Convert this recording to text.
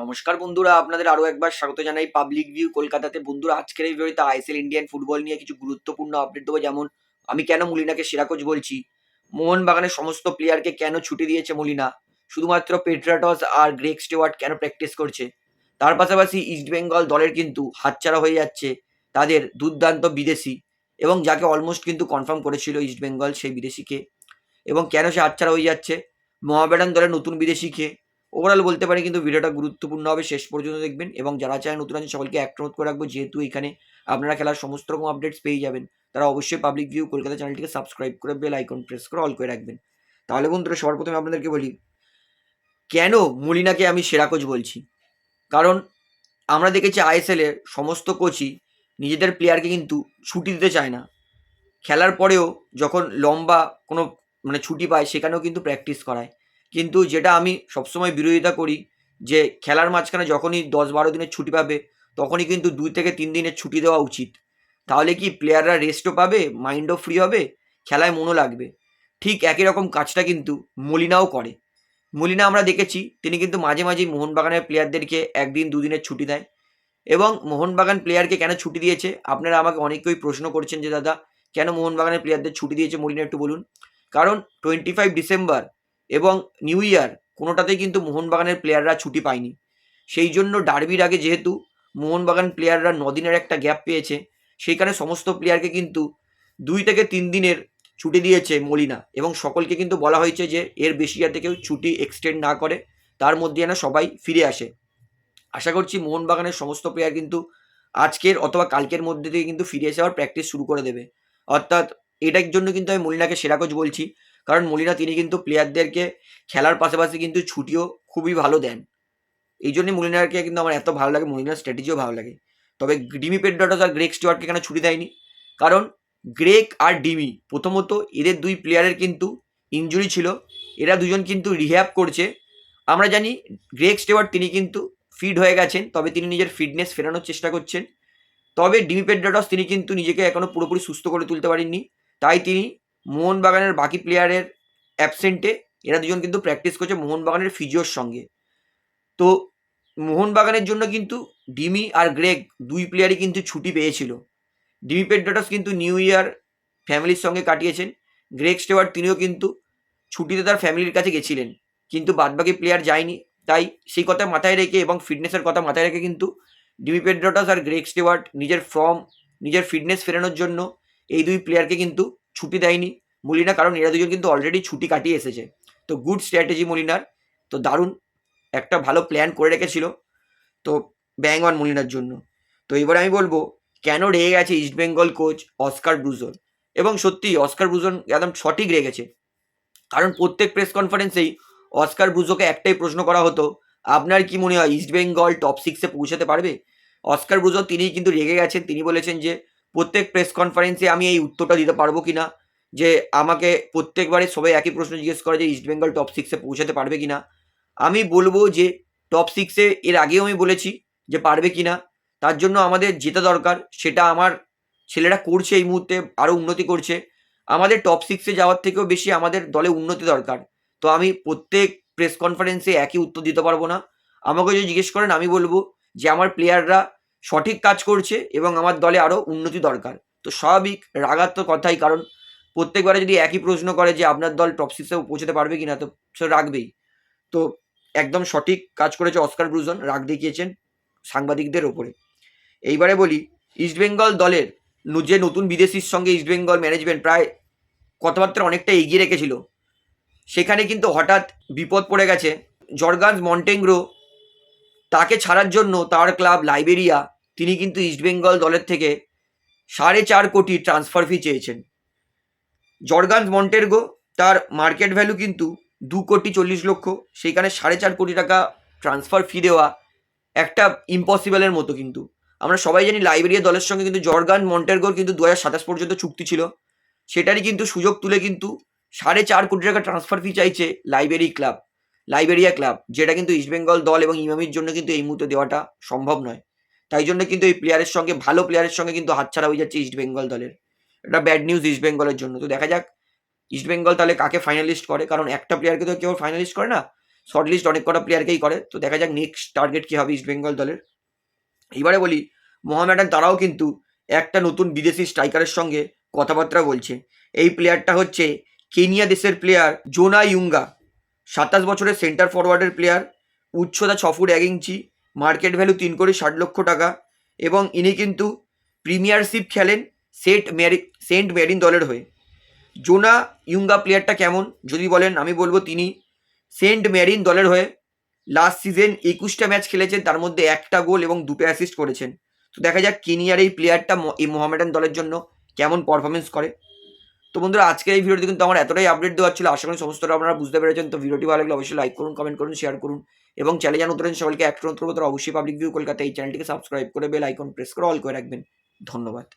নমস্কার বন্ধুরা, আপনাদের আরও একবার স্বাগত জানাই পাবলিক ভিউ কলকাতাতে। বন্ধুরা, আজকের এই ভিডিওতে আইএসএল ইন্ডিয়ান ফুটবল নিয়ে কিছু গুরুত্বপূর্ণ আপডেট দেবো। যেমন, আমি কেন মলিনাকে সেরা কোচ বলছি? মোহনবাগানের সমস্ত প্লেয়ারকে কেন ছুটি দিয়েছে মলিনা? শুধুমাত্র পেট্রাটস আর গ্রেক স্টেওয়ার্ট কেন প্র্যাকটিস করছে? তার পাশাপাশি ইস্টবেঙ্গল দলের কিন্তু হাতছাড়া হয়ে যাচ্ছে তাদের দুর্দান্ত বিদেশি এবং যাকে অলমোস্ট কিন্তু কনফার্ম করেছিল ইস্টবেঙ্গল সেই বিদেশিকে। এবং কেন সে হাতছাড়া হয়ে যাচ্ছে? মহাবেডান দলের নতুন বিদেশিকে ওভারঅল বলতে পারি কিন্তু ভিডিওটা গুরুত্বপূর্ণ হবে, শেষ পর্যন্ত দেখবেন এবং যারা চায় নতুন আছে সকলকে এক নোট করে রাখব, যেহেতু এখানে আপনারা খেলার সমস্ত রকম আপডেটস পেয়ে যাবেন, তারা অবশ্যই পাবলিক ভিউ কলকাতা চ্যানেলটিকে সাবস্ক্রাইব করে বেল আইকন প্রেস করে অল করে রাখবেন। তাহলে বন্ধুরা, সবার প্রথমে আপনাদেরকে বলি, কেন মলিনাকে আমি সেরা কোচ বলছি? কারণ আমরা দেখেছি আইএসএল এর সমস্ত কোচই নিজেদের প্লেয়ারকে কিন্তু ছুটি দিতে চায় না। খেলার পরেও যখন লম্বা কোনো মানে ছুটি পায়, সেখানেও কিন্তু প্র্যাকটিস করায়। কিন্তু যেটা আমি সবসময় বিরোধিতা করি, যে খেলার মাঝখানে যখনই দশ বারো দিনের ছুটি পাবে, তখনই কিন্তু দুই থেকে তিন দিনের ছুটি দেওয়া উচিত। তাহলে কি প্লেয়াররা রেস্টও পাবে মাইন্ডও ফ্রি হবে, খেলায় মনও লাগবে। ঠিক একই রকম কাজটা কিন্তু মলিনাও করে। মলিনা আমরা দেখেছি, তিনি কিন্তু মাঝে মাঝেই মোহনবাগানের প্লেয়ারদেরকে একদিন দুদিনের ছুটি দেয়। এবং মোহনবাগান প্লেয়ারকে কেন ছুটি দিয়েছে? আপনারা আমাকে অনেকেই প্রশ্ন করছেন যে, দাদা, কেন মোহনবাগানের প্লেয়ারদের ছুটি দিয়েছে? মলিনা একটু বলুন। কারণ টোয়েন্টি ফাইভ ডিসেম্বর এবং নিউ ইয়ার কোনোটাতেই কিন্তু মোহনবাগানের প্লেয়াররা ছুটি পায়নি। সেই জন্য ডার্বির আগে যেহেতু মোহনবাগান প্লেয়াররা দিনের একটা গ্যাপ পেয়েছে, সেইখানে সমস্ত প্লেয়ারকে কিন্তু দুই থেকে তিন দিনের ছুটি দিয়েছে মলিনা এবং সকলকে কিন্তু বলা হয়েছে যে এর বেশি যাতে কেউ ছুটি এক্সটেন্ড না করে, তার মধ্যে যেন সবাই ফিরে আসে। আশা করছি মোহনবাগানের সমস্ত প্লেয়ার কিন্তু আজকের অথবা কালকের মধ্যে থেকে কিন্তু ফিরে এসে আবার প্র্যাকটিস শুরু করে দেবে। অর্থাৎ এটার জন্য কিন্তু আমি মলিনাকে সেরা কোচ বলছি। কারণ মলিনা তিনি কিন্তু প্লেয়ারদেরকে খেলার পাশাপাশি কিন্তু ছুটিও খুবই ভালো দেন। এই জন্যই মলিনারকে কিন্তু আমার এত ভালো লাগে, মলিনার স্ট্র্যাটেজিও ভালো লাগে। তবে ডিমি পেড্রটস আর গ্রেক স্টুয়ার্টকে কেন ছুটি দেয়নি? কারণ গ্রেক আর ডিমি প্রথমত এদের দুই প্লেয়ারের কিন্তু ইঞ্জুরি ছিল। এরা দুজন কিন্তু রিহ্যাব করছে। আমরা জানি গ্রেক স্টেওয়ার্ট তিনি কিন্তু ফিট হয়ে গেছেন, তবে তিনি নিজের ফিটনেস ফেরানোর চেষ্টা করছেন। তবে ডিমি পেড্রাটস তিনি কিন্তু নিজেকে এখনও পুরোপুরি সুস্থ করে তুলতে পারেননি। তাই তিনি মোহনবাগানের বাকি প্লেয়ারের অ্যাবসেন্টে এরা দুজন কিন্তু প্র্যাকটিস করছে মোহনবাগানের ফিজিওর সঙ্গে। তো মোহনবাগানের জন্য কিন্তু ডিমি আর গ্রেগ দুই প্লেয়ারই কিন্তু ছুটি পেয়েছিল। ডিমি পেড্রাটস কিন্তু নিউ ইয়ার ফ্যামিলির সঙ্গে কাটিয়েছেন। গ্রেগ স্টেওয়ার্ট তিনিও কিন্তু ছুটিতে তার ফ্যামিলির কাছে গেছিলেন। কিন্তু বাদবাকি প্লেয়ার যায়নি। তাই সেই কথা মাথায় রেখে এবং ফিটনেসের কথা মাথায় রেখে কিন্তু ডিমি পেড্রাটাস আর গ্রেগ স্টেওয়ার্ট নিজের ফর্ম নিজের ফিটনেস ফেরানোর জন্য এই দুই প্লেয়ারকে কিন্তু ছুটি দেয়নি। মলিনা, কারণ এরা দুজন কিন্তু অলরেডি ছুটি কাটিয়ে এসেছে। তো গুড স্ট্র্যাটেজি মলিনার। তো দারুণ একটা ভালো প্ল্যান করে রেখেছিল। তো ব্যাং অন মলিনার জন্য। তো এবার আমি বলব, কেন রেগে গেছে ইস্টবেঙ্গল কোচ অস্কার ব্রুজন এবং সত্যি অস্কার ব্রুজন একদম সঠিক রেগেছে। কারণ প্রত্যেক প্রেস কনফারেন্সেই অস্কার ব্রুজোকে একটাই প্রশ্ন করা হতো, আপনার কি মনে হয় ইস্টবেঙ্গল টপ সিক্সে পৌঁছাতে পারবে? অস্কার ব্রুজো তিনি কিন্তু রেগে গেছেন। তিনি বলেছেন যে প্রত্যেক প্রেস কনফারেন্সে আমি এই উত্তরটা দিতে পারব কি না যে আমাকে প্রত্যেকবারে সবাই একই প্রশ্ন জিজ্ঞেস করে যে ইস্টবেঙ্গল টপ সিক্সে পৌঁছাতে পারবে কি না আমি বলব যে টপ সিক্সে এর আগেও আমি বলেছি যে পারবে কি না তার জন্য আমাদের জেতা দরকার, সেটা আমার ছেলেরা করছে এই মুহূর্তে আরও উন্নতি করছে। আমাদের টপ সিক্সে যাওয়ার থেকেও বেশি আমাদের দলে উন্নতি দরকার। তো আমি প্রত্যেক প্রেস কনফারেন্সে একই উত্তর দিতে পারব না। আমাকে যদি জিজ্ঞেস করেন, আমি বলব যে আমার প্লেয়াররা সঠিক কাজ করছে এবং আমার দলে আরও উন্নতি দরকার। তো স্বাভাবিক রাগার তো কথাই, কারণ প্রত্যেকবারে যদি একই প্রশ্ন করে যে আপনার দল টপ সিক্সে পৌঁছতে পারবে কি না তো সে রাখবেই তো একদম সঠিক কাজ করেছে অস্কার ব্রুজন, রাগ দেখিয়েছেন সাংবাদিকদের ওপরে। এইবারে বলি ইস্টবেঙ্গল দলের যে নতুন বিদেশির সঙ্গে ইস্টবেঙ্গল ম্যানেজমেন্ট প্রায় কথাবার্তা অনেকটা এগিয়ে রেখেছিল, সেখানে কিন্তু হঠাৎ বিপদ পড়ে গেছে। জর্গান্স মন্টেংগ্রো তাকে ছাড়ার জন্য তার ক্লাব লাইবেরিয়া তিনি কিন্তু ইস্টবেঙ্গল দলের থেকে সাড়ে চার কোটি ট্রান্সফার ফি চেয়েছেন। জর্গান্স মন্টেরগো তার মার্কেট ভ্যালু কিন্তু দু কোটি চল্লিশ লক্ষ, সেইখানে সাড়ে চার কোটি টাকা ট্রান্সফার ফি দেওয়া একটা ইম্পসিবলের মতো কিন্তু। আমরা সবাই জানি লাইবেরিয়া দলের সঙ্গে কিন্তু জর্গান মন্টেরগোর কিন্তু দু সাতাশ পর্যন্ত চুক্তি ছিল। সেটারই কিন্তু সুযোগ তুলে কিন্তু সাড়ে চার কোটি টাকা ট্রান্সফার ফি চাইছে লাইব্রেরি ক্লাব লাইবেরিয়া ক্লাব যেটা কিন্তু ইস্টবেঙ্গল দল এবং ইমামির জন্য কিন্তু এই মুহূর্তে দেওয়াটা সম্ভব নয়। তাই জন্য কিন্তু এই প্লেয়ারের সঙ্গে, ভালো প্লেয়ারের সঙ্গে কিন্তু হাতছাড়া হয়ে যাচ্ছে ইস্ট বেঙ্গল দলের। এটা ব্যাড নিউজ ইস্টবেঙ্গলের জন্য। তো দেখা যাক ইস্টবেঙ্গল তাহলে কাকে ফাইনালিস্ট করে? কারণ একটা প্লেয়ারকে তো কেউ ফাইনালিস্ট করে না। শর্ট লিস্ট অনেক কটা প্লেয়ারকেই করে। তো দেখা যাক নেক্সট টার্গেট কী হবে ইস্ট বেঙ্গল দলের। এবারে বলি মোহামেডান তারাও কিন্তু একটা নতুন বিদেশি স্ট্রাইকারের সঙ্গে কথাবার্তা বলছে। এই প্লেয়ারটা হচ্ছে কেনিয়া দেশের প্লেয়ার জোনা ইউঙ্গা সাতাশ বছরের সেন্টার ফরওয়ার্ডের প্লেয়ার উচ্চতা ছ ফুট এক ইঞ্চি। মার্কেট ভ্যালু তিন কোটি ষাট লক্ষ টাকা এবং ইনি কিন্তু প্রিমিয়ারশিপ খেলেন সেট ম্যারি সেন্ট ম্যারিন দলের হয়ে। জোনা ইউঙ্গা প্লেয়ারটা কেমন? যদি বলেন, আমি বলব তিনি সেন্ট ম্যারিন দলের হয়ে লাস্ট সিজন একুশটা ম্যাচ খেলেছেন, তার মধ্যে একটা গোল এবং দুটো অ্যাসিস্ট করেছেন। তো দেখা যাক কেনিয়ার এই প্লেয়ারটা এই মোহামেডান দলের জন্য কেমন পারফরমেন্স করে। তো বন্ধুরা আজকে এই ভিডিওটি কিন্তু আমার এতটাই আপডেট দেওয়া ছিল। আশা করি সমস্তটা আপনারা বুঝতে পেরেছেন। তো ভিডিওটি ভালো লাগলে অবশ্যই লাইক করুন কমেন্ট করুন শেয়ার করুন। এবং চ্যানেল জানো উত্তরেন সকলকে একটা অন্তর্গত অবশ্যই পাবলিক ভিউ কলকাতা এই চ্যানেলটিকে সাবস্ক্রাইব করে বেল আইকন প্রেস করে অল করে রাখবেন। ধন্যবাদ।